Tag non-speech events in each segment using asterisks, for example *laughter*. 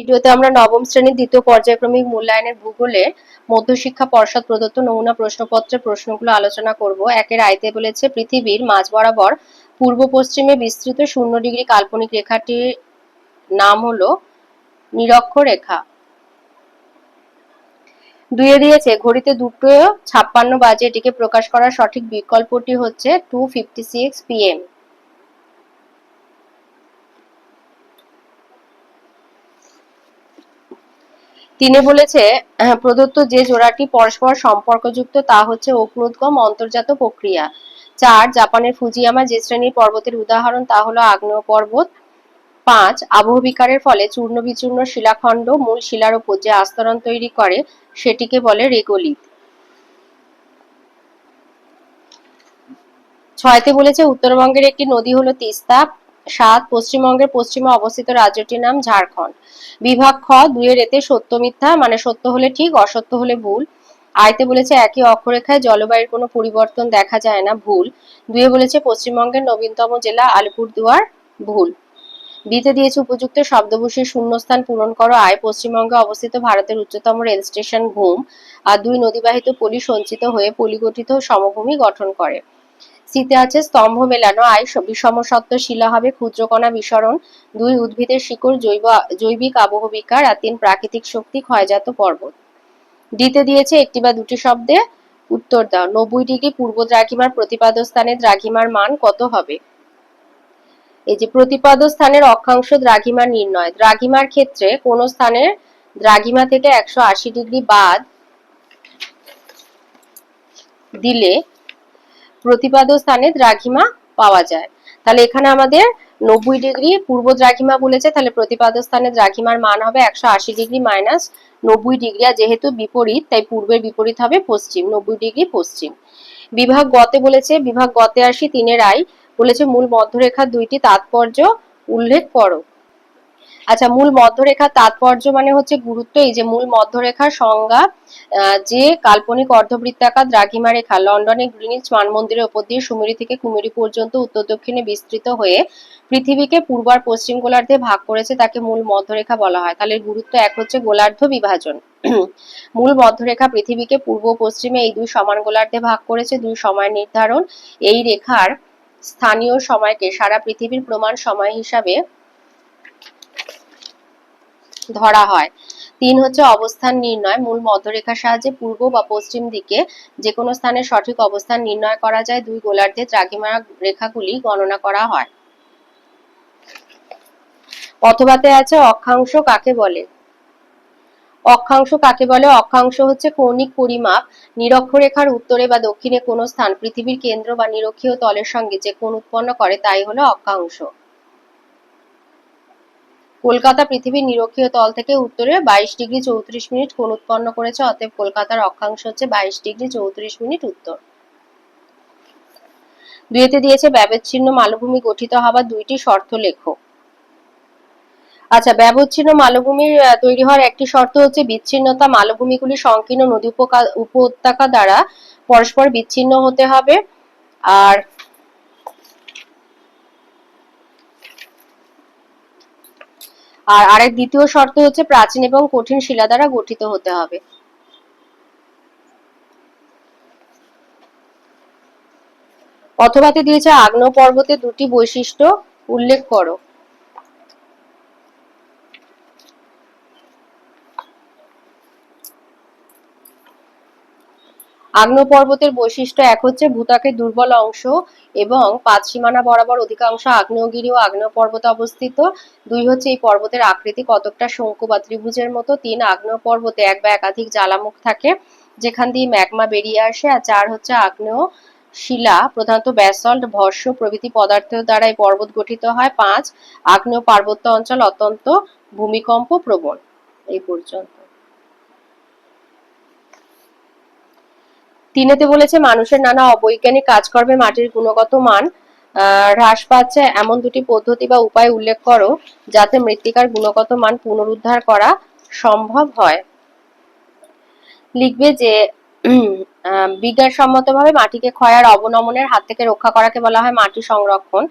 ভিডিওতে আমরা নবম শ্রেণির দ্বিতীয় পর্যায়ক্রমিক মূল্যায়নের ভূগোলে মধ্যশিক্ষা পর্ষদ প্রদত্ত নমুনা প্রশ্নপত্রের প্রশ্নগুলো আলোচনা করব। একের আয়তে বলেছে, পৃথিবীর মাঝ বরাবর পূর্ব পশ্চিমে বিস্তৃত শূন্য ডিগ্রি কাল্পনিক রেখাটির নাম হলো নিরক্ষরেখা দুয়ে দিয়েছে, ঘড়িতে দুটো ছাপ্পান্ন বাজে এটিকে প্রকাশ করার সঠিক বিকল্পটি হচ্ছে টু ফিফটি সিক্স পিএম তিনি বলেছে প্রদত্ত যে জোড়াটি পরস্পর সম্পর্কযুক্ত, তা হচ্ছে অগ্নুদ্গম অন্তর্জাত প্রক্রিয়া। চার, জাপানের ফুজিয়ামা যে শ্রেণির পর্বতের উদাহরণ, তা হলো আগ্নেয় পর্বত পাঁচ, আবহবিকারের ফলে চূর্ণ বিচূর্ণ শিলাখণ্ড মূল শিলার উপর যে আস্তরণ তৈরি করে, সেটিকে বলে রেগোলিথ। ছয়তে বলেছে, উত্তরবঙ্গের একটি নদী হলো তিস্তা। সাত, পশ্চিমবঙ্গের পশ্চিমে অবস্থিত রাজ্যটির নাম ঝাড়খণ্ড। বিভাগ খ, দুইয়ের এতে সত্য মিথ্যা মানে সত্য হলে ঠিক, অসত্য হলে ভুল। আয়তে বলেছে একই অক্ষরেখায় জলবায়ুর কোনো পরিবর্তন দেখা যায় না, ভুল। দুয়ে বলেছে পশ্চিমবঙ্গের নবীনতম জেলা আলিপুরদুয়ার, ভুল। দিতে দিয়েছে উপযুক্ত শব্দভূষের শূন্যস্থান পূরণ করো আয়, পশ্চিমবঙ্গে অবস্থিত ভারতের উচ্চতম রেল স্টেশন ঘুম আর দুই নদীবাহিত পলি সঞ্চিত হয়ে পলিগঠিত সমভূমি গঠন করে। শীতে আছে স্তম্ভ মেলানো আয় বিষম সত্ত্ব শিলা হবে, ক্ষুদ্রকণা বিসরণ, দুই উদ্ভিদের শিকড়, জৈব, জৈবিক আবহবিকার আর তিন প্রাকৃতিক শক্তি, ক্ষয়জাত পর্বত। দিতে দিয়েছে একটি বা দুটি শব্দে উত্তর দাও। নব্বই ডিগ্রি পূর্ব দ্রাঘিমার প্রতিপাদ স্থানে দ্রাঘিমার মান কত হবে? এই যে প্রতিপাদ স্থানের অক্ষাংশ দ্রাঘিমা নির্ণয়। দ্রাঘিমার ক্ষেত্রে কোন স্থানের দ্রাঘিমা থেকে একশো আশি ডিগ্রি বাদ দিলে প্রতিপাদ স্থানে দ্রাঘিমা পাওয়া যায়। তাহলে এখানে আমাদের নব্বই ডিগ্রি পূর্ব দ্রাঘিমা বলেছে, তাহলে প্রতিপাদ স্থানে দ্রাঘিমার মান হবে একশো আশি ডিগ্রি মাইনাস নব্বই ডিগ্রি, আর যেহেতু বিপরীত, তাই পূর্বের বিপরীত হবে পশ্চিম, নব্বই ডিগ্রি পশ্চিম। বিভাগ গতে বলেছে, বিভাগ গতে আসি তিনের আই বলেছে মূল মধ্যরেখার দুইটি তাৎপর্য উল্লেখ করো। আচ্ছা মূল মধ্যরেখার তাৎপর্য মানে হচ্ছে গুরুত্ব এই যে মূল মধ্যরেখার সংজ্ঞা যে কাল্পনিক অর্ধবৃত্তাকার দ্রাঘিমা রেখা লন্ডনে গ্রিনিচ মানমন্দিরের উপর দিয়ে সুমেরু থেকে কুমেরু পর্যন্ত উত্তর দক্ষিণে বিস্তৃত হয়ে পৃথিবীকে পূর্ব আর পশ্চিম গোলার্ধে ভাগ করেছে তাকে মূল মধ্যরেখা বলা হয়। তাহলে গুরুত্ব এক হচ্ছে গোলার্ধ বিভাজন। *clears throat* মূল মধ্যরেখা পৃথিবীকে পূর্ব পশ্চিমে এই দুই সমান গোলার্ধে ভাগ করেছে, দুই সময় নির্ধারণ। এই রেখার স্থানীয় সময়কে সারা পৃথিবীর প্রমাণ সময় হিসাবে ধরা হয়। তিন হচ্ছে অবস্থান নির্ণয়। মূল মধ্যরেখার সাহায্যে পূর্ব বা পশ্চিম দিকে যে কোনো স্থানের সঠিক অবস্থান নির্ণয় করা যায়। দুই গোলার্ধে দ্রাঘিমা রেখাগুলি গণনা করা হয়। অথবাতে আছে অক্ষাংশ কাকে বলে? অক্ষাংশ কাকে বলে? অক্ষাংশ হচ্ছে কৌণিক পরিমাপ। নিরক্ষরেখার উত্তরে বা দক্ষিণে কোনো স্থান পৃথিবীর কেন্দ্র বা নিরক্ষীয় তলের সঙ্গে যে কোণ উৎপন্ন করে, তাই হলো অক্ষাংশ। কলকাতা পৃথিবীর নিরক্ষীয় তল থেকে উত্তরে বাইশ ডিগ্রি চৌত্রিশ মিনিট কোণ উৎপন্ন করেছে, অতএব কলকাতার অক্ষাংশ হচ্ছে বাইশ ডিগ্রি চৌত্রিশ মিনিট উত্তর। দুইতে দিয়েছে ব্যবচ্ছিন্ন মালভূমি গঠিত হবার দুইটি শর্ত লেখো। আচ্ছা ব্যবচ্ছিন্ন মালভূমির তৈরি হওয়ার একটি শর্ত হচ্ছে বিচ্ছিন্নতা মালভূমিগুলি সংকীর্ণ নদী উপত্যকা দ্বারা পরস্পর বিচ্ছিন্ন হতে হবে। আর আর আরেক দ্বিতীয় শর্ত হচ্ছে প্রাচীন এবং কঠিন শিলা দ্বারা গঠিত হতে হবে। অথবাতে দিয়েছে আগ্নেয় পর্বতের দুটি বৈশিষ্ট্য উল্লেখ করো। আগ্নেয় পর্বতের বৈশিষ্ট্য এক হচ্ছে ভূতাকের দুর্বল অংশ এবং পাঁচ সীমানা বরাবর অধিকাংশ আগ্নেয়গিরি ও আগ্নেয় পর্বত অবস্থিত। দুই হচ্ছে এই পর্বতের আকৃতি কতকটা শঙ্কু বা ত্রিভুজের মতো। তিন আগ্নেয় পর্বতে এক বা একাধিক জ্বালামুখ থাকে, যেখান দিয়ে ম্যাগমা বেরিয়ে আসে। আর চার হচ্ছে আগ্নেয় শিলা, প্রধানত ব্যাসল্ট, ভস্য প্রভৃতি পদার্থ দ্বারা এই পর্বত গঠিত হয়। পাঁচ, আগ্নেয় পার্বত্য অঞ্চল অত্যন্ত ভূমিকম্প প্রবণ এই পর্যন্ত। তিনেতে বলেছে, মানুষের নানা অবৈজ্ঞানিক কাজকর্মে মাটির গুণগত মান হ্রাস পাচ্ছে। এমন দুটি পদ্ধতি বা উপায় উল্লেখ করো, যাতে মৃত্তিকার গুণগত মান পুনরুদ্ধার করা সম্ভব হয়। লিখবে যে বিজ্ঞানসম্মতভাবে মাটিকে ক্ষয় আর অবনমনের হাত থেকে রক্ষা করাকে বলা হয় মাটি সংরক্ষণ।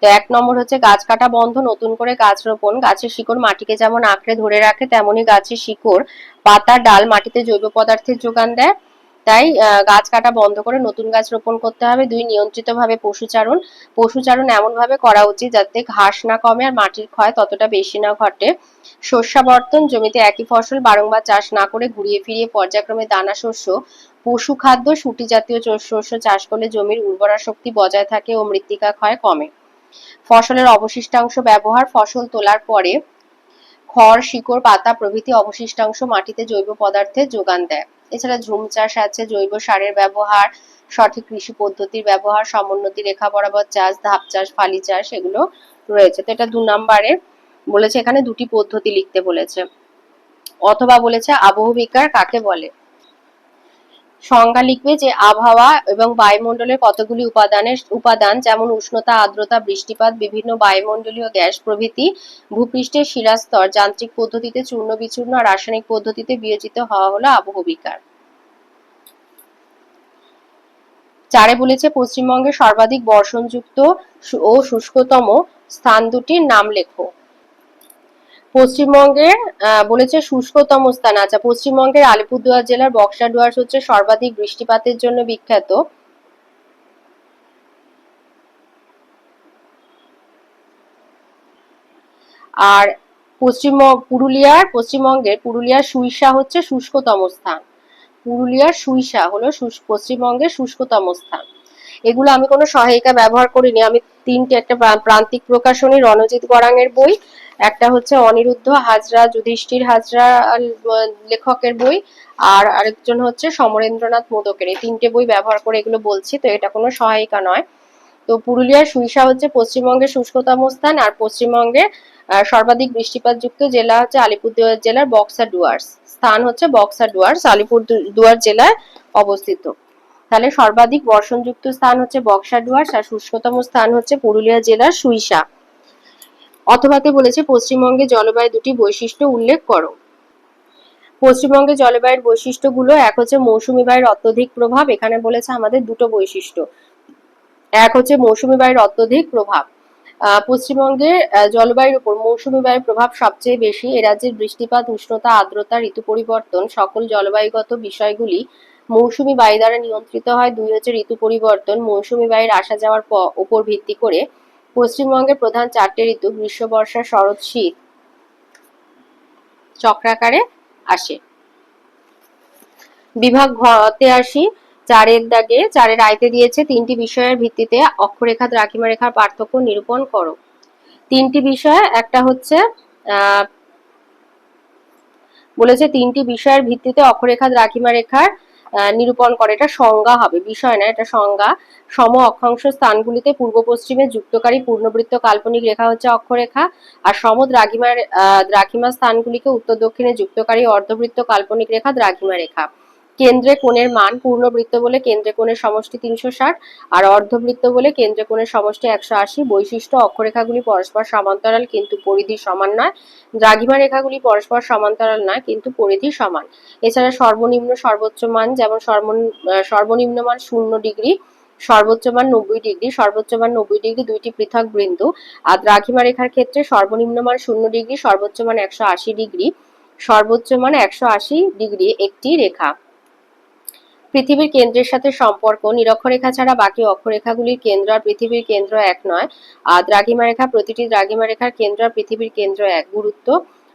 তো এক নম্বর হচ্ছে গাছ কাটা বন্ধ, নতুন করে গাছ রোপণ। গাছের শিকড় মাটিকে যেমন আঁকড়ে ধরে রাখে, তেমনি গাছের শিকড়, পাতা, ডাল মাটিতে জৈব পদার্থের যোগান দেয়। তাই গাছ কাটা বন্ধ করে নতুন গাছ রোপণ করতে হবে। দুই নিয়ন্ত্রিত ভাবে পশুচারণ। পশুচারণ এমন ভাবে করা উচিত যাতে ঘাস না কমে আর মাটির ক্ষয় ততটা বেশি না ঘটে। শস্যাবর্তন জমিতে একই ফসল বারংবার চাষ না করে ঘুরিয়ে ফিরিয়ে পর্যায়ক্রমে দানা শস্য, পশু খাদ্য, সুটি জাতীয় শস্য চাষ করলে জমির উর্বরা শক্তি বজায় থাকে ও মৃত্তিকা ক্ষয় কমে। ফসলের অবশিষ্টাংশ ব্যবহার, ফসল তোলার পরে খড়, শিকড়, পাতা প্রভৃতি অবশিষ্টাংশ মাটিতে জৈব পদার্থের যোগান দেয়। এছাড়া ঝুম চাষ আছে, জৈব সারের ব্যবহার, সঠিক কৃষি পদ্ধতির ব্যবহার, সমোন্নতি রেখা বরাবর চাষ, ধাপ চাষ, ফালি চাষ এগুলো রয়েছে। তো এটা দু নম্বরে বলেছে, এখানে দুটি পদ্ধতি লিখতে বলেছে। অথবা বলেছে আবহবিকার কাকে বলে? সংজ্ঞা লিখবে যে আবহাওয়া এবং বায়ুমণ্ডলের কতগুলি উপাদানের উপাদান, যেমন উষ্ণতা, আর্দ্রতা, বৃষ্টিপাত, বিভিন্ন বায়ুমণ্ডলীয় গ্যাস প্রভৃতি, ভূপৃষ্ঠের শিলাস্তর যান্ত্রিক পদ্ধতিতে চূর্ণ বিচূর্ণ আর রাসায়নিক পদ্ধতিতে বিয়োজিত হওয়া হলো আবহবিকার চারে বলেছে পশ্চিমবঙ্গের সর্বাধিক বর্ষণযুক্ত ও শুষ্কতম স্থান দুটির নাম লেখো। পশ্চিমবঙ্গের বলেছে শুষ্কতম স্থান আচ্ছা পশ্চিমবঙ্গের আলিপুরদুয়ার জেলার বক্সা ডুয়ার্স হচ্ছে সর্বাধিক বৃষ্টিপাতের জন্য বিখ্যাত। আর পশ্চিম, পুরুলিয়ার, পশ্চিমবঙ্গের, পুরুলিয়ার সুইসা হচ্ছে শুষ্কতম স্থান। পুরুলিয়ার সুইসা হলো পশ্চিমবঙ্গের শুষ্কতম স্থান। এগুলো আমি কোনো সহায়িকা ব্যবহার করিনি। আমি তিনটে, একটা প্রান্তিক প্রকাশনী, রণজিৎ গড়াঙের বই, একটা হচ্ছে অনিরুদ্ধ হাজরা, যুধিষ্ঠির হাজরা লেখকের বই, আর আরেকজন হচ্ছে সমরেন্দ্রনাথ মোদকের। এই তিনটে বই ব্যবহার করে এগুলো বলছি, তো এটা কোনো সহায়িকা নয়। তো পুরুলিয়ার সুইসা হচ্ছে পশ্চিমবঙ্গের শুষ্কতম স্থান, আর পশ্চিমবঙ্গের সর্বাধিক বৃষ্টিপাত যুক্ত জেলা হচ্ছে আলিপুরদুয়ার জেলার বক্সা ডুয়ার্স। স্থান হচ্ছে বক্সা ডুয়ার্স আলিপুর দুয়ার জেলায় অবস্থিত। তাহলে সর্বাধিক বর্ষণযুক্ত স্থান হচ্ছে বক্সা ডুয়ার্স আর শুষ্কতম স্থান হচ্ছে পুরুলিয়া জেলার সুইসা। অথবাতে বলেছে, পশ্চিমবঙ্গে জলবায়ু দুটি বৈশিষ্ট্য উল্লেখ করো। পশ্চিমবঙ্গে জলবায়ুর বৈশিষ্ট্যগুলো, এক হচ্ছে মৌসুমি বায়ুর অত্যধিক প্রভাব, এখানে বলেছে আমাদের দুটো বৈশিষ্ট্য। এক হচ্ছে মৌসুমি বায়ুর অত্যধিক প্রভাব। পশ্চিমবঙ্গের জলবায়ুর উপর মৌসুমি বায়ুর প্রভাব সবচেয়ে বেশি। এ রাজ্যের বৃষ্টিপাত, উষ্ণতা, আর্দ্রতা, ঋতু পরিবর্তন, সকল জলবায়ুগত বিষয়গুলি মৌসুমি বায়ু দ্বারা নিয়ন্ত্রিত হয়। দুই হচ্ছে ঋতু পরিবর্তন। মৌসুমি বায়ুর আসা যাওয়ার উপর ভিত্তি করে পশ্চিমবঙ্গের প্রধান চারটে ঋতু গ্রীষ্ম বর্ষা শরৎ, শীত চক্রাকারে আসে। বিভাগ ঘতে আসি। চারের দাগে, চারের আয়তে দিয়েছে, তিনটি বিষয়ের ভিত্তিতে অক্ষরেখা, দ্রাঘিমা রেখার পার্থক্য নিরূপণ করো। তিনটি বিষয়, একটা হচ্ছে বলেছে তিনটি বিষয়ের ভিত্তিতে অক্ষরেখা, দ্রাঘিমা রেখার নিরূপণ করে। এটা সংজ্ঞা হবে, বিষয় না, এটা সংজ্ঞা। সম অক্ষাংশ স্থানগুলিতে পূর্ব পশ্চিমে যুক্তকারী পূর্ণবৃত্ত কাল্পনিক রেখা হচ্ছে অক্ষরেখা। আর সম দ্রাঘিমার দ্রাঘিমা স্থানগুলিকে উত্তর দক্ষিণে যুক্তকারী অর্ধবৃত্ত কাল্পনিক রেখা দ্রাঘিমা রেখা। কেন্দ্রে কোণের মান পূর্ণবৃত্ত বলে কেন্দ্রে কোণের সমষ্টি তিনশো ষাট আর অর্ধবৃত্ত বলে কেন্দ্রে কোণের সমষ্টি একশো আশি। বৈশিষ্ট্য, অক্ষরেখাগুলি পরস্পর সমান্তরাল কিন্তু পরিধি সমান নয়। দ্রাঘিমা রেখাগুলি পরস্পর সমান্তরাল নয়, কিন্তু পরিধি সমান। এছাড়া সর্বনিম্ন সর্বোচ্চ মান যেমন সর্বনিম্ন মান শূন্য ডিগ্রি, সর্বোচ্চ মান নব্বই ডিগ্রি, সর্বোচ্চ মান নব্বই ডিগ্রি দুইটি পৃথক বিন্দু। আর দ্রাঘিমা রেখার ক্ষেত্রে সর্বনিম্ন মান শূন্য ডিগ্রি, সর্বোচ্চ মান একশো আশি ডিগ্রি, সর্বোচ্চ মান একশো আশি ডিগ্রি একটি রেখা। পৃথিবীর কেন্দ্রের সাথে সম্পর্ক। নিরক্ষরেখা ছাড়া বাকি অক্ষরেখাগুলির কেন্দ্র আর পৃথিবীর কেন্দ্র এক নয়। আর দ্রাঘিমা রেখা প্রতিটি দ্রাঘিমা রেখার কেন্দ্র আর পৃথিবীর কেন্দ্র এক। গুরুত্ব,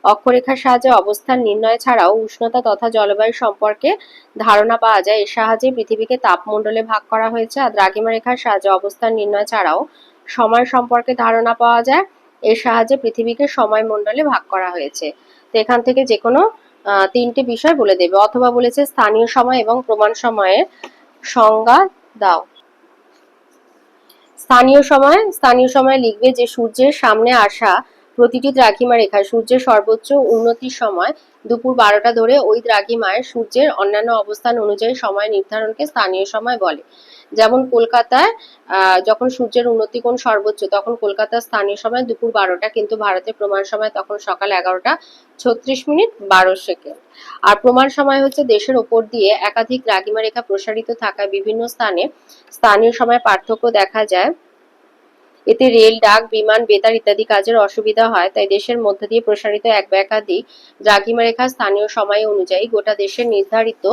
অক্ষরেখার সাহায্যে অবস্থান নির্ণয় ছাড়াও উষ্ণতা তথা জলবায়ু সম্পর্কে ধারণা পাওয়া যায়। এর সাহায্যে পৃথিবীকে তাপমণ্ডলে ভাগ করা হয়েছে আর দ্রাঘিমা রেখার সাহায্যে অবস্থান নির্ণয় ছাড়াও সময় সম্পর্কে ধারণা পাওয়া যায়। এর সাহায্যে পৃথিবীকে সময় মণ্ডলে ভাগ করা হয়েছে। তো এখান থেকে যে কোনো তিনটি বিষয় বলে দেবে। অথবা বলেছে স্থানীয় সময় এবং প্রমাণ সময়ের সংজ্ঞা দাও। স্থানীয় সময় স্থানীয় সময় লিখবে যে সূর্যের সামনে আসা প্রতিটি দ্রাঘিমা রেখায় সূর্যের সর্বোচ্চ উন্নতির সময় দুপুর বারোটা ধরে ওই দ্রাঘিমায় সূর্যের অন্যান্য অবস্থান অনুযায়ী সময় নির্ধারণকে স্থানীয় সময় বলে। যেমন কলকাতায় যখন সূর্যের উন্নতি কোণ সর্বোচ্চ, তখন কলকাতার স্থানীয় সময় দুপুর বারোটা, কিন্তু ভারতের প্রমাণ সময় তখন সকাল এগারোটা ছত্রিশ মিনিট বারো সেকেন্ড। আর প্রমাণ সময় হচ্ছে দেশের ওপর দিয়ে একাধিক দ্রাঘিমা রেখা প্রসারিত থাকায় বিভিন্ন স্থানে স্থানীয় সময় পার্থক্য দেখা যায়। এতে রেল, ডাক, বিমান, বেতার ইত্যাদি কাজের অসুবিধা হয়, তাই দেশের মধ্য দিয়ে প্রসারিত এক বা একাধিক দ্রাঘিমা রেখা স্থানীয় সময় অনুযায়ী গোটা দেশের নির্ধারিত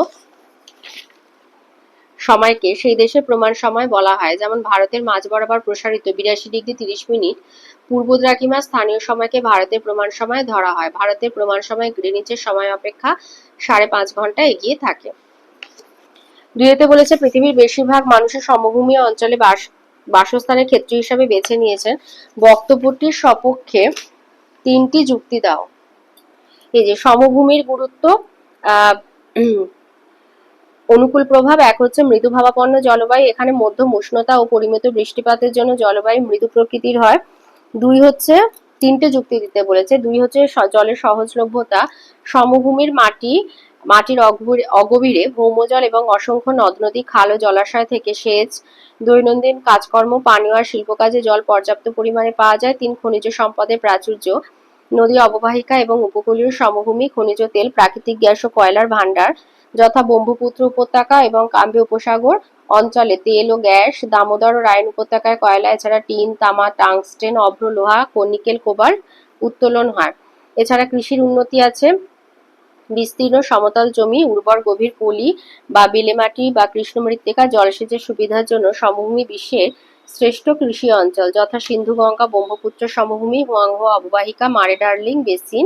সময়কে সেই দেশের প্রমাণ সময় বলা হয়। যেমন ভারতের মাঝ বরাবর প্রসারিত বিরাশি ডিগ্রি তিরিশ মিনিট, পূর্ব দ্রাঘিমা স্থানীয় সময়কে ভারতের প্রমাণ সময় ধরা হয়। ভারতের প্রমাণ সময় গ্রিনিচের সময় অপেক্ষা সাড়ে পাঁচ ঘণ্টা এগিয়ে থাকে। দুইতে বলেছে, পৃথিবীর বেশিরভাগ মানুষের সমভূমি অঞ্চলে বাস, বাসস্থানের ক্ষেত্র হিসাবে বেছে নিয়েছেন। বক্তব্যটির সপক্ষে তিনটি যুক্তি দাও। এই যে, সমভূমির গুরুত্ব অনুকূল প্রভাব, এক হচ্ছে মৃদু ভাবাপন্ন জলবায়ু, এখানে মধ্যম উষ্ণতা ও পরিমিত বৃষ্টিপাতের জন্য জলবায়ু মৃদু প্রকৃতির হয়। দুই হচ্ছে, তিনটে যুক্তি দিতে বলেছে, দুই হচ্ছে জলের সহজলভ্যতা, সমভূমির মাটি, মাটির অগভীরে- ভৌমজল এবং অসংখ্য নদ নদী খাল ও জলাশয় থেকে সেচ, দৈনন্দিন কাজকর্ম, পানীয় আর শিল্প কাজে জল পর্যাপ্ত পরিমাণে পাওয়া যায়, তিন খনিজ সম্পদের প্রাচুর্য, নদী অববাহিকা এবং উপকূলীয় সমভূমি, খনিজ তেল, প্রাকৃতিক গ্যাস ও কয়লার ভান্ডার যথা ব্রহ্মপুত্র উপত্যকা এবং কাম্বে উপসাগর অঞ্চলে তেল ও গ্যাস, দামোদর ও রায়ন উপত্যকায় কয়লা, এছাড়া টিন, তামা, টাংস্টেন, অভ্র লোহা নিকেল কোবাল্ট উত্তোলন হয়। এছাড়া কৃষির উন্নতি আছে। বিস্তীর্ণ সমতল জমি, উর্বর গভীর পলি বা বেলেমাটি বা কৃষ্ণ মৃত্তিকা জলসেচের সুবিধার জন্য সমভূমি বিশ্বের শ্রেষ্ঠ কৃষি অঞ্চল, যথা সিন্ধু গঙ্গা, ব্রহ্মপুত্র সমভূমি, হুয়াংহো, অববাহিকা, মারে ডার্লিং, বেসিন,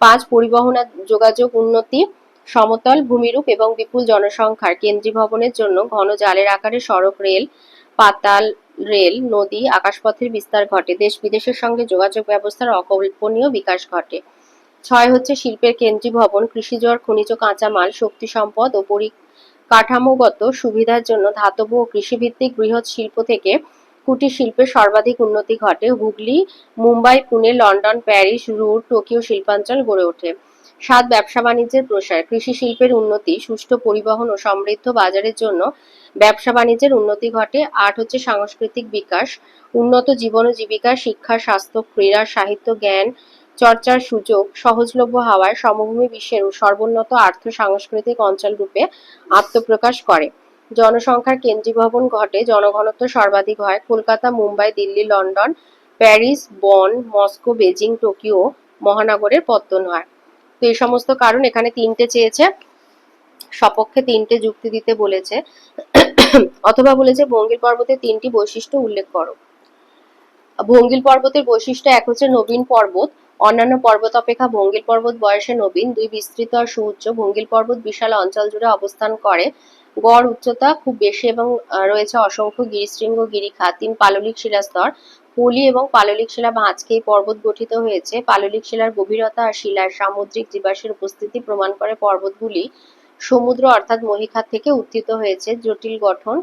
পাঁচ পরিবহন যোগাযোগ উন্নতি সমতল, ভূমিরূপ এবং বিপুল জনসংখ্যার কেন্দ্রীভবনের জন্য ঘন জালের আকারে সড়ক, রেল, পাতাল রেল, নদী, আকাশপথের বিস্তার ঘটে। দেশ বিদেশের সঙ্গে যোগাযোগ ব্যবস্থার অকল্পনীয় বিকাশ ঘটে। ছয় হচ্ছে শিল্পের কেন্দ্রীভবন কৃষিজ খনিজ কাঁচামাল, শক্তি সম্পদ ও পরিকাঠামোগত সুবিধার জন্য ধাতব ও কৃষিভিত্তিক বৃহৎ শিল্প থেকে কুটির শিল্পের সর্বাধিক উন্নতি ঘটে। Hooghly, Mumbai, Pune, London, Paris Ruhr Tokyo শিল্পাঞ্চল গড়ে ওঠে। সাত ব্যবসা বাণিজ্যের প্রসার, কৃষি শিল্পের উন্নতি, সুষ্ঠু পরিবহন ও সমৃদ্ধ বাজারের জন্য ব্যবসা বাণিজ্যের উন্নতি ঘটে। আট হচ্ছে সাংস্কৃতিক বিকাশ, উন্নত জীবন ও জীবিকা, শিক্ষা, স্বাস্থ্য, ক্রীড়া, সাহিত্য, জ্ঞান, চর্চার সুযোগ, সহজলভ্য হওয়ায় সমভূমি বিশ্বের সর্বোন্নত আর্থ সাংস্কৃতিক অঞ্চল রূপে আত্মপ্রকাশ করে। জনসংখ্যার কেন্দ্রীভবন ঘটে, জনঘনত্ব সর্বাধিক হয়। Kolkata, Mumbai, Delhi, London, Paris, Bonn, Moscow, Beijing, Tokyo মহানগরের পত্তন হয়। এই সমস্ত কারণ এখানে তিনটে চেয়েছে, সপক্ষে তিনটে যুক্তি দিতে বলেছে, অথবা বলেছে বঙ্গিল পর্বতের তিনটি বৈশিষ্ট্য উল্লেখ করো। ভঙ্গিল পর্বতের বৈশিষ্ট্য এক হচ্ছে নবীন পর্বত, অন্যান্য পর্বত অপেক্ষা ভঙ্গিল পর্বত বয়সে নবীন, দুই বিস্তৃত আর সুউচ্চ। ভঙ্গিল পর্বত বিশাল অঞ্চল জুড়ে অবস্থান করে গড় উচ্চতা খুব বেশি এবং রয়েছে অসংখ্য গিরিশৃঙ্গ গিরিখা তিন পাললিক শিলাস্তর পলি এবং পাললিক শিলা ভাঁজকে পর্বত গঠিত হয়েছে। পাললিক শিলার গভীরতা আর শিলার সামুদ্রিক জীবাশ্মের উপস্থিতি প্রমাণ করে পর্বতগুলি সমুদ্র অর্থাৎ মহিখাত থেকে উত্থিত হয়েছে। জটিল গঠন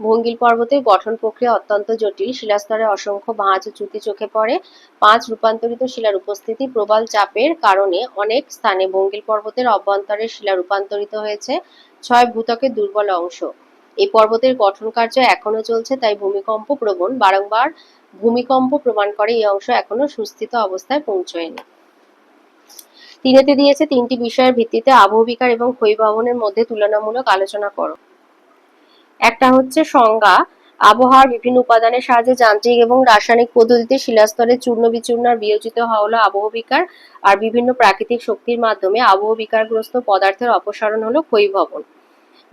ভঙ্গিল পর্বতের গঠন প্রক্রিয়া অত্যন্ত জটিল। শিলাস্তরে অসংখ্য ভাঁজ ও চ্যুতি চোখে পড়ে। পাঁচ রূপান্তরিত শিলার উপস্থিতি প্রবল চাপের কারণে অনেক স্থানে ভঙ্গিল পর্বতের অভ্যন্তরে শিলা রূপান্তরিত হয়েছে। ছয় ভূতকের দুর্বল অংশ। এই পর্বতের গঠন কার্য এখনও চলছে, তাই ভূমিকম্প প্রবণ। বারংবার ভূমিকম্প প্রমাণ করে এই অংশ এখনও সুস্থিত অবস্থায় পৌঁছয়নি। তিনেতে দিয়েছে তিনটি বিষয়ের ভিত্তিতে আবহবিকার এবং ক্ষয়ভবনের মধ্যে তুলনামূলক আলোচনা করো। একটা হচ্ছে সংজ্ঞা, আবহাওয়ার বিভিন্ন উপাদানের সাহায্যে যান্ত্রিক এবং রাসায়নিক পদ্ধতিতে শিলাস্তরে চূর্ণ বিচূর্ণ আর বিয়োজিত হওয়া হলো আবহবিকার আর বিভিন্ন প্রাকৃতিক শক্তির মাধ্যমে আবহবিকারগ্রস্ত পদার্থের অপসারণ হলো ক্ষয়ীভবন।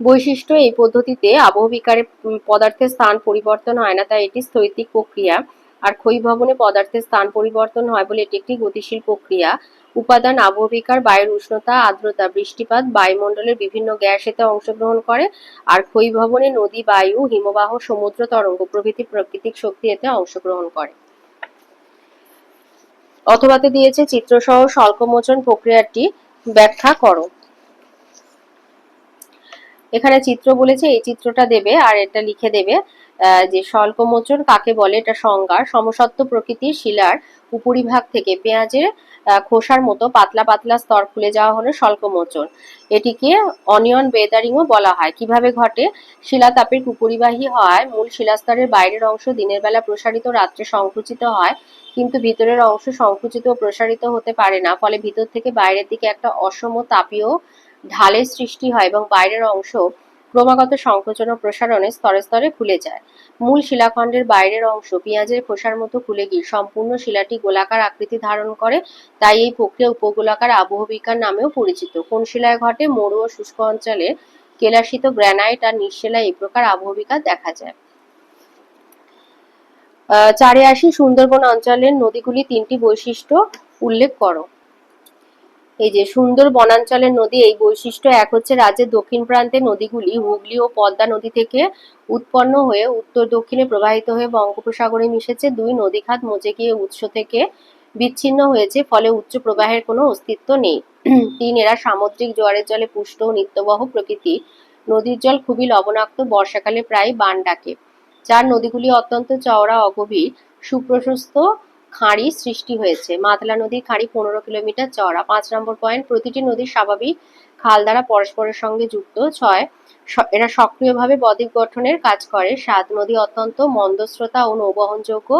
বৈশিষ্ট্য, এই পদ্ধতিতে আবহবিকারে পদার্থের স্থান পরিবর্তন হয় না, তাই এটি স্থৈতিক প্রক্রিয়া। আর ক্ষয়ীভবনে পদার্থের স্থান পরিবর্তন হয় বলে এটি একটি গতিশীল প্রক্রিয়া। উপাদান আবহবিকার বায়ুর উষ্ণতা আর্দ্রতা বৃষ্টিপাত বায়ুমণ্ডলের বিভিন্ন গ্যাস এতে অংশগ্রহণ করে আর ক্ষয়ীভবনে নদী বায়ু হিমবাহ সমুদ্র তরঙ্গ প্রভৃতি প্রাকৃতিক শক্তি এতে অংশগ্রহণ করে। অথবাতে দিয়েছে চিত্রসহ স্বল্পমোচন প্রক্রিয়াটি ব্যাখ্যা করো। এখানে চিত্র বলেছে এই চিত্রটা দেবে আর এটা লিখে দেবে যে স্বল্পমোচন কাকে বলে? এটা সংজ্ঞা। সমসত্ব প্রকৃতির শিলার উপরিভাগ থেকে পেঁয়াজের আহ, খোসার মতো পাতলা পাতলা স্তর খুলে যাওয়া হলো স্বল্পমোচন এটিকে অনিয়ন বেদারিংও বলা হয়। কীভাবে ঘটে? শিলাতাপের কুপরিবাহী হওয়ায় মূল শিলাস্তরের বাইরের অংশ দিনের বেলা প্রসারিত, রাত্রে সংকুচিত হয়, কিন্তু ভিতরের অংশ সংকুচিত ও প্রসারিত হতে পারে না। ফলে ভিতর থেকে বাইরের দিকে একটা অসম তাপীয় ঢালের সৃষ্টি হয় এবং বাইরের অংশ ক্রমাগত সংকোচন ও প্রসারণে স্তরে স্তরে খুলে যায়। মূল শিলাখণ্ডের বাইরের অংশ পেঁয়াজের খোসার মতো খুলে গিয়ে সম্পূর্ণ শিলাটি গোলাকার আকৃতি ধারণ করে, তাই এই প্রক্রিয়া উপগোলাকার আবহবিকার নামেও পরিচিত। কোন শিলায় ঘটে? মরু ও শুষ্ক অঞ্চলে কেলাসিত গ্রানাইট আর নিঃশিলায় এই প্রকার আবহবিকার দেখা যায়। চারে আসি সুন্দরবন অঞ্চলের নদীগুলি তিনটি বৈশিষ্ট্য উল্লেখ করো। এই যে সুন্দর বনাঞ্চলের নদী, এই বৈশিষ্ট্য এক হচ্ছে রাজ্যের দক্ষিণ প্রান্তে নদীগুলি হুগলি ও পদ্মা নদী থেকে উৎপন্ন হয়ে উত্তর দক্ষিণে প্রবাহিত হয়ে বঙ্গোপসাগরে মিশেছে। দুই নদীখাত মজে গিয়ে উৎস থেকে বিচ্ছিন্ন হয়েছে, ফলে উচ্চ প্রবাহের কোনো অস্তিত্ব নেই। তিন, এরা সামুদ্রিক জোয়ারের জলে পুষ্ট ও নিত্যবহ প্রকৃতি। নদীর জল খুবই লবণাক্ত, বর্ষাকালে প্রায় বান ডাকে। চার নদীগুলি অত্যন্ত চওড়া অগভীর সুপ্রশস্ত খাঁড়ি সৃষ্টি হয়েছে। মাতলা নদীর খাঁড়ি পনেরো কিলোমিটার চওড়া। পাঁচ নম্বর পয়েন্ট প্রতিটি নদীর স্বাভাবিক খাল দ্বারা পরস্পরের সঙ্গে যুক্ত। ছয় এরা সক্রিয়ভাবে বদ্বীপ গঠনের কাজ করে। সাত, নদী অত্যন্ত মন্দস্রোতা ও নৌবহনযোগ্য।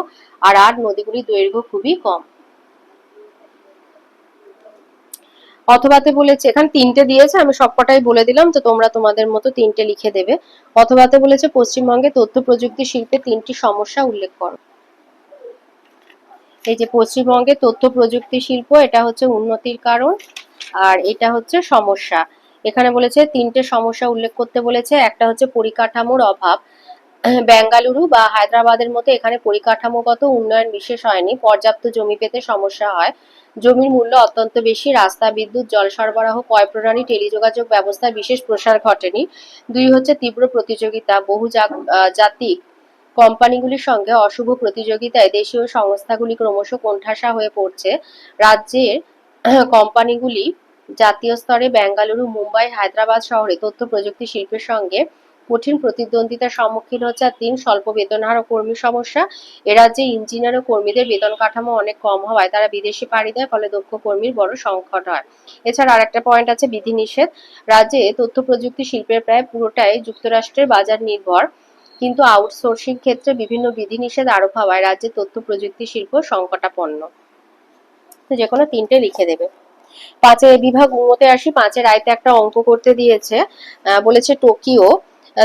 আর আট, নদীগুলির দৈর্ঘ্য খুবই কম। অথবাতে বলেছে, এখানে তিনটে দিয়েছে, আমি সবকটাই বলে দিলাম, তো তোমরা তোমাদের মতো তিনটে লিখে দেবে। অথবাতে বলেছে, পশ্চিমবঙ্গে তথ্য প্রযুক্তি শিল্পে তিনটি সমস্যা উল্লেখ করো। এই যে পশ্চিমবঙ্গে তথ্য প্রযুক্তি শিল্প, এটা হচ্ছে উন্নতির কারণ আর এটা হচ্ছে সমস্যা। এখানে বলেছে, তিনটে সমস্যা উল্লেখ করতে বলেছে। একটা হচ্ছে পরিকাঠামোর অভাব। বেঙ্গালুরু বা হায়দ্রাবাদের মতো এখানে পরিকাঠামোগত উন্নয়ন বিশেষ হয়নি। পর্যাপ্ত জমি পেতে সমস্যা হয়। জমির মূল্য অত্যন্ত বেশি, রাস্তা, বিদ্যুৎ, জল সরবরাহ পয় প্রণালী, টেলিযোগাযোগ ব্যবস্থার বিশেষ প্রসার ঘটেনি। দুই হচ্ছে তীব্র প্রতিযোগিতা, বহু জাতিক কোম্পানিগুলির সঙ্গে অশুভ প্রতিযোগিতায় দেশীয় সংস্থাগুলি ক্রমশ কোণঠাসা হয়ে পড়ছে। রাজ্যের কোম্পানিগুলি জাতীয় স্তরে বেঙ্গালুরু, মুম্বাই, হায়দ্রাবাদ শহরে তথ্য প্রযুক্তি শিল্পের সঙ্গে কঠিন প্রতিদ্বন্দ্বিতার সম্মুখীন হচ্ছে আর তিন স্বল্প বেতনহার ও কর্মী সমস্যা। এ রাজ্যে ইঞ্জিনিয়ার ও কর্মীদের বেতন কাঠামো অনেক কম হওয়ায় তারা বিদেশে পাড়ি দেয়, ফলে দক্ষ কর্মীর বড় সংকট হয়। এছাড়া আর একটা পয়েন্ট আছে, বিধিনিষেধ। রাজ্যে তথ্য প্রযুক্তি শিল্পের প্রায় পুরোটাই যুক্তরাষ্ট্রের বাজার নির্ভর। কিন্তু আউটসোর্সিং ক্ষেত্রে বিভিন্ন বিধিনিষেধ আরোপ হওয়ায় রাজ্যে তথ্য প্রযুক্তি শিল্প সংকটাপন্ন। তো যে কোনো তিনটে লিখে দেবে। পাঁচে বিভাগ উন্নতে আসি পাঁচের আয়তে একটা অঙ্ক করতে দিয়েছে বলেছে টোকিও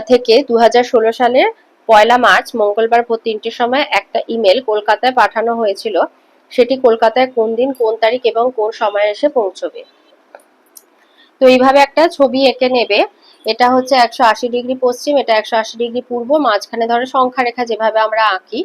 থেকে দু হাজার ষোলো সালের পয়লা মার্চ, মঙ্গলবার ভোর তিনটের সময় একটা ইমেল কলকাতায় পাঠানো হয়েছিল। সেটি কলকাতায় কোন দিন, কোন তারিখ এবং কোন সময় এসে পৌঁছবে। তো এইভাবে একটা ছবি এঁকে নেবে। এটা হচ্ছে একশো আশি ডিগ্রি পশ্চিম, এটা একশো আশি ডিগ্রি পূর্ব, মাঝখানে ধরো সংখ্যা রেখা যেভাবে আমরা আঁকি,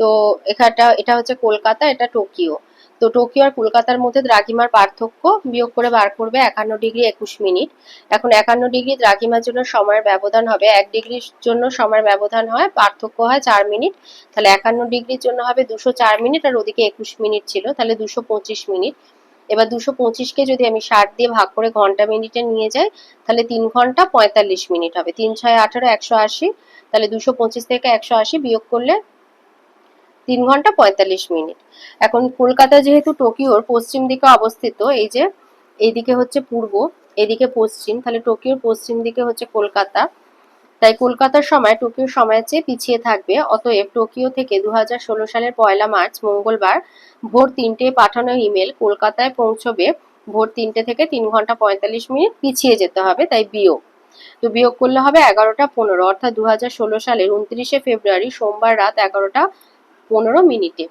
তো এখানটা, এটা হচ্ছে কলকাতা, এটা টোকিও। তো টোকিও আর কলকাতার মধ্যে দ্রাঘিমার পার্থক্য, বিয়োগ করে বার করবে একান্ন ডিগ্রি একুশ মিনিট। এখন একান্ন ডিগ্রি দ্রাঘিমার জন্য সময়ের ব্যবধান হবে, এক ডিগ্রির জন্য সময়ের ব্যবধান হয়, পার্থক্য হয় চার মিনিট। তাহলে একান্ন ডিগ্রির জন্য হবে দুশো চার মিনিট আর ওদিকে একুশ মিনিট ছিল, তাহলে দুশো পঁচিশ মিনিট। এবার দুশো পঁচিশকে যদি আমি ষাট দিয়ে ভাগ করে ঘণ্টা মিনিটে নিয়ে যাই, তাহলে তিন ঘণ্টা পঁয়তাল্লিশ মিনিট হবে। তিন ছয় আঠারো একশো আশি, তাহলে দুশো পঁচিশ থেকে একশো আশি বিয়োগ করলে তিন ঘণ্টা পঁয়তাল্লিশ মিনিট। এখন কলকাতা যেহেতু টোকিওর পশ্চিম দিকে অবস্থিত, এই যে, এইদিকে হচ্ছে পূর্ব, এদিকে পশ্চিম, তাহলে টোকিওর পশ্চিম দিকে হচ্ছে কলকাতা। তাই কলকাতার সময় টোকিওর সময়ের চেয়ে পিছিয়ে থাকবে। অতএব টোকিও থেকে দু হাজার ষোলো সালের পয়লা মার্চ, মঙ্গলবার ভোর তিনটে পাঠানো ইমেল কলকাতায় পৌঁছবে। ভোর তিনটে থেকে তিন ঘণ্টা পঁয়তাল্লিশ মিনিট পিছিয়ে যেতে হবে তাই বিয়োগ। তো বিয়োগ করলে হবে এগারোটা পনেরো, অর্থাৎ দু হাজার ষোলো সালের উনত্রিশে ফেব্রুয়ারি সোমবার রাত এগারোটা পনেরো মিনিটে।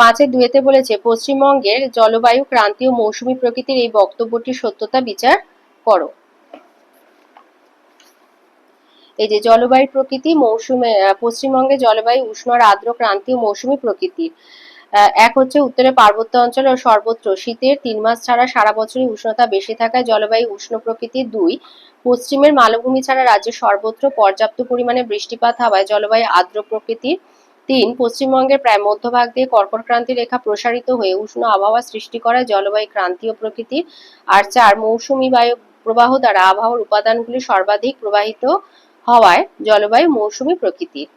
পাঁচের দুয়েতে বলেছে পশ্চিমবঙ্গের জলবায়ু ক্রান্তীয় মৌসুমী প্রকৃতির এই বক্তব্যটির সত্যতা বিচার করো। এই যে জলবায়ু প্রকৃতি মৌসুমে আহ, পশ্চিমবঙ্গের জলবায়ু উষ্ণ আর আর্দ্র ক্রান্তীয় মৌসুমী প্রকৃতির এক হচ্ছে উত্তরে পার্বত্য অঞ্চল ও সর্বত্র। শীতের তিন মাস ছাড়া সারা বছরই উষ্ণতা বেশি থাকায় জলবায়ু উষ্ণ প্রকৃতির দুই। পশ্চিমের মালভূমি ছাড়া রাজ্যে সর্বত্র পর্যাপ্ত পরিমাণে বৃষ্টিপাত হওয়ায় জলবায়ু আর্দ্র প্রকৃতির তিন পশ্চিমবঙ্গের প্রায় মধ্যভাগ দিয়ে কর্কট ক্রান্তি রেখা প্রসারিত হয়ে উষ্ণ আবহাওয়া সৃষ্টি করায় জলবায়ু ক্রান্তীয় প্রকৃতির আর চার মৌসুমি বায়ু প্রবাহ দ্বারা আবহাওয়ার উপাদানগুলি সর্বাধিক প্রবাহিত হওয়ায় জলবায়ু মৌসুমি প্রকৃতির।